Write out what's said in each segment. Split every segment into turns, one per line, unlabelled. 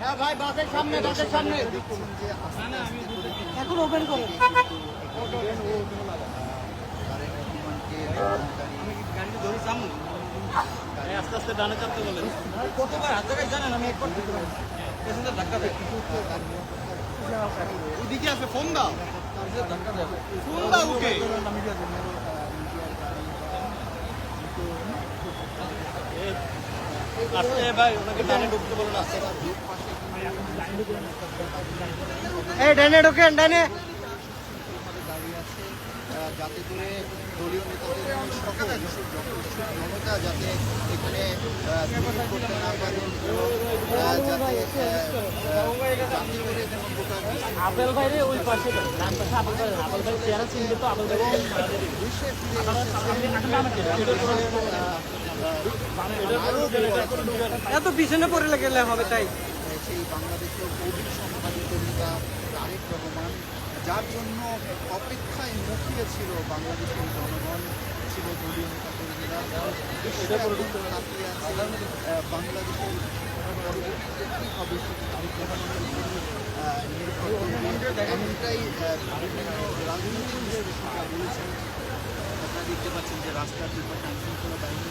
হ্যাঁ
ভাই বাসের সামনে বাসের সামনে।
না না আমি
এখন ওপেন করো।
আস্তে আস্তে ডানে চাপতে বলেন। কতবার হাত জায়গায় জানেন আমি একবার পেছনের ধাক্কা দেয়। ওইদিকে আছে ফোন দাও ধাক্কা দেয়। ফোন দাও ওকে আস্তে ভাই ওনাকে ডানে ঢুকতে বলুন আস্তে
এই ডানে ঢোকেন ডানে।
দাঁড়িয়ে আছে আহ, যাতে করে দলীয় নেতাদের জনতা যাতে এখানে করতে না পারেন এবং আহ, যাতে আহ, আহ, যাতে করে যেন ভোটার
আপেল ভাই। ওই পাশে ডান পাশে আপেল ভাই আপেল ভাই চেহারা চিনবে তো আপেল ভাই।
এত পিছনে পড়ে গেলে হবে তাই।
সেই বাংলাদেশের কবি সম্পাদিত নেতা তারেক রহমান, যার জন্য অপেক্ষায় মুখিয়ে ছিল বাংলাদেশের জনগণ, ছিল দলীয় নেতা কর্মীরা বাংলাদেশের পরবর্তীতে কী রাজনৈতিক দেখতে পাচ্ছেন যে রাস্তার দুপাশে আইনশৃঙ্খলা বাহিনী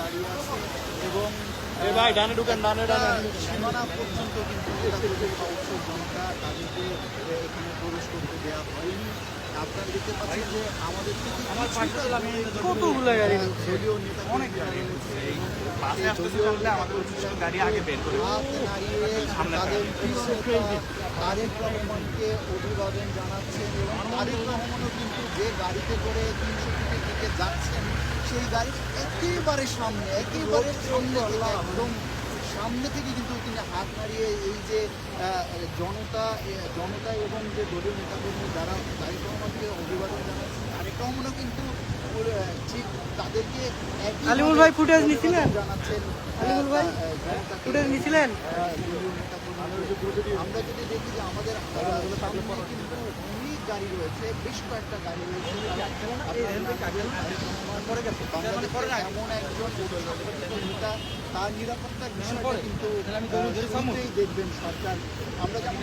দাঁড়িয়ে আছে এবং
ভাই ডানে ঢুকেন ডানে ডানে।
সীমানা পর্যন্ত কিন্তু নেতাকর্মী জনতা তাদেরকে এখানে প্রবেশ করতে দেওয়া হয়নি। আপনারা দেখতে পাচ্ছেন যে আমাদের
আমার পাশে
কিছুটা
ছিল আমি
কতগুলো গাড়ি
আহ, অনেক গাড়ি
বাসে আমাদের কিছু গাড়ি আগে বের করে
তাদের তারেক রহমানকে অভিবাদন জানাচ্ছেন এবং তারেক রহমানও কিন্তু যে গাড়িতে করে তিনশো দিকে যাচ্ছেন সেই গাড়ি একেবারে সামনে একেবারে সামনে থেকে একদম সামনে থেকে কিন্তু তিনি হাত নাড়িয়ে এই যে জনতা জনতা এবং যে দলীয় নেতাকর্মী যারা তারেক রহমানকে অভিবাদন জানাচ্ছেন তারেক রহমানও কিন্তু ঠিক তাদেরকে
আলিমুল ভাই ফুটেজ নিছিলেন?
জানাচ্ছেন।
আলিমুল ভাই ফুটেজ নিছিলেন?
আমরা যদি দেখি যে আমাদের অনেক গাড়ি রয়েছে বেশ কয়েকটা গাড়ি রয়েছে এমন একজন নেতা তার নিরাপত্তার বিষয়টা কিন্তু দেখবেন সরকার আমরা যেমন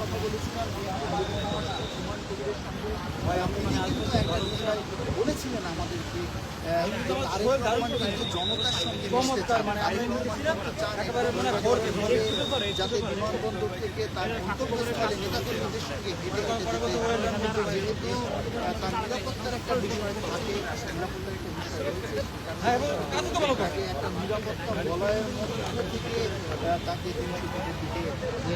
কথা বলেছিলাম হয় আপনি কিন্তু একটা বিষয় বলেছিলেন আমাদেরকে আহ, যে তারেক রহমান কিন্তু তাকে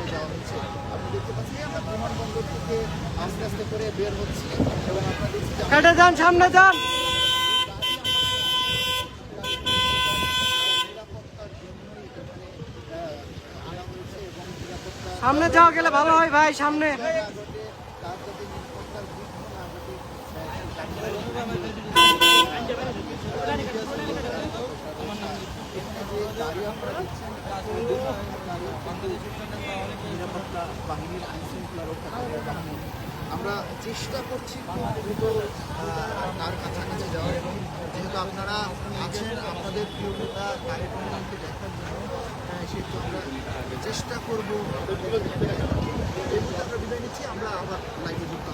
যাওয়া হচ্ছে আপনি দেখতে পাচ্ছেন আমরা বিমানবন্দর থেকে আস্তে আস্তে করে বের হচ্ছি এবং
সামনে যান
নিরাপত্তার জন্যই এখানে আহ, আনা হয়েছে এবং নিরাপত্তা
সামনে যাওয়া গেলে ভালো হয় ভাই, সামনে।
আমরা চেষ্টা করছি দ্রুত তার কাছাকাছি যাওয়ার এবং যেহেতু আপনারা আছেন, আপনাদের প্রিয় নেতা তারেক রহমানকে দেখার জন্য আহ, সেহেতু আমরা চেষ্টা করব। বিদায় নিচ্ছি আমরা আবার লাইভে যুক্ত